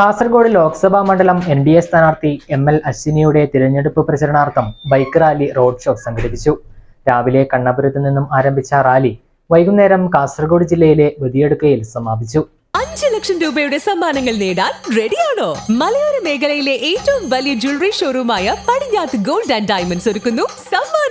കാസർഗോഡ് ലോക്സഭാ മണ്ഡലം N D A സ്ഥാനാർത്ഥി M L അശ്വിനിയുടെ തിരഞ്ഞെടുപ്പ് പ്രചരണാർത്ഥം ബൈക്ക് റാലി റോഡ് ഷോ സംഘടിപ്പിച്ചു. രാവിലെ കണ്ണപുരത്ത് നിന്നും ആരംഭിച്ച റാലി വൈകുന്നേരം കാസർഗോഡ് ജില്ലയിലെ വെതിയെടുക്കയിൽ സമാപിച്ചു. അഞ്ച് ലക്ഷം രൂപയുടെ സമ്മാനങ്ങൾ നേടാൻ റെഡിയാണോ? മലയോര മേഖലയിലെ ഏറ്റവും വലിയ ജ്വല്ലറി ഷോറൂമായ പടിഞ്ഞാത്ത് ഗോൾഡ് ആൻഡ് ഡയമണ്ട്സ് ഒരുക്കുന്നു.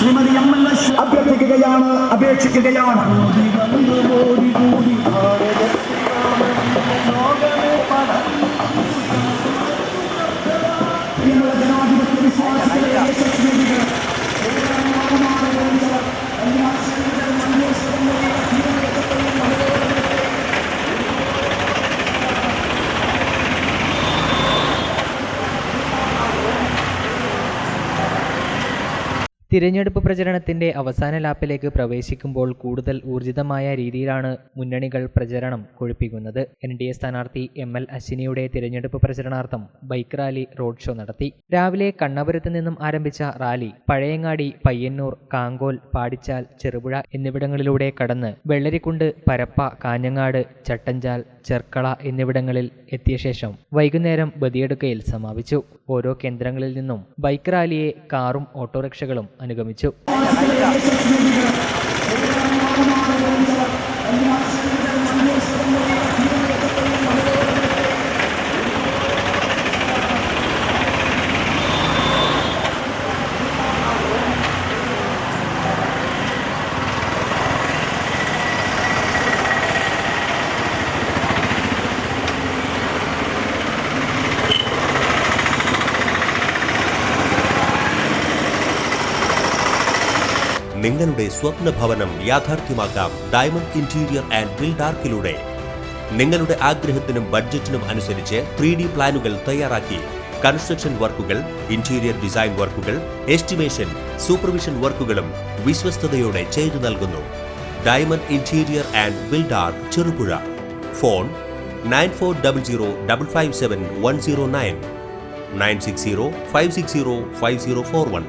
ശ്രീമതി എം എൽ എസ് അഭ്യർത്ഥിക്കുകയാണ് അപേക്ഷിക്കുകയാണ് ജനാധിപത്യ വിശ്വാസികളെ തിരഞ്ഞെടുപ്പ് പ്രചരണത്തിന്റെ അവസാന ലാപ്പിലേക്ക് പ്രവേശിക്കുമ്പോൾ കൂടുതൽ ഊർജിതമായ രീതിയിലാണ് മുന്നണികൾ പ്രചരണം കൊഴുപ്പിക്കുന്നത്. എൻ ഡി എ സ്ഥാനാർത്ഥി എം എൽ അശ്വിനിയുടെ തിരഞ്ഞെടുപ്പ് പ്രചരണാർത്ഥം ബൈക്ക് റാലി റോഡ് ഷോ നടത്തി. രാവിലെ കണ്ണപുരത്ത് നിന്നും ആരംഭിച്ച റാലി പഴയങ്ങാടി പയ്യന്നൂർ കാങ്കോൽ പാടിച്ചാൽ ചെറുപുഴ എന്നിവിടങ്ങളിലൂടെ കടന്ന് വെള്ളരിക്കുണ്ട് പരപ്പ കാഞ്ഞങ്ങാട് ചട്ടഞ്ചാൽ ചെർക്കള എന്നിവിടങ്ങളിൽ എത്തിയ ശേഷം വൈകുന്നേരം ബദിയെടുക്കയിൽ സമാപിച്ചു. ഓരോ കേന്ദ്രങ്ങളിൽ നിന്നും ബൈക്ക് റാലിയെ കാറും ഓട്ടോറിക്ഷകളും അനുഗമിച്ചു. നിങ്ങളുടെ സ്വപ്ന ഭവനം യാഥാർത്ഥ്യമാക്കാം ഡയമണ്ട് ഇന്റീരിയർ ആൻഡ് ബിൽഡാർക്കിലൂടെ നിങ്ങളുടെ ആഗ്രഹത്തിനും ബഡ്ജറ്റിനും അനുസരിച്ച് ത്രീ ഡി പ്ലാനുകൾ തയ്യാറാക്കി. കൺസ്ട്രക്ഷൻ വർക്കുകൾ ഇന്റീരിയർ ഡിസൈൻ വർക്കുകൾ എസ്റ്റിമേഷൻ സൂപ്പർവിഷൻ വർക്കുകളും വിശ്വസ്തയോടെ ചെയ്തു നൽകുന്നു. Diamond interior and builder Cherupuzha. Phone nine four double zero double five seven one zero nine. Nine six zero five six zero five zero four one.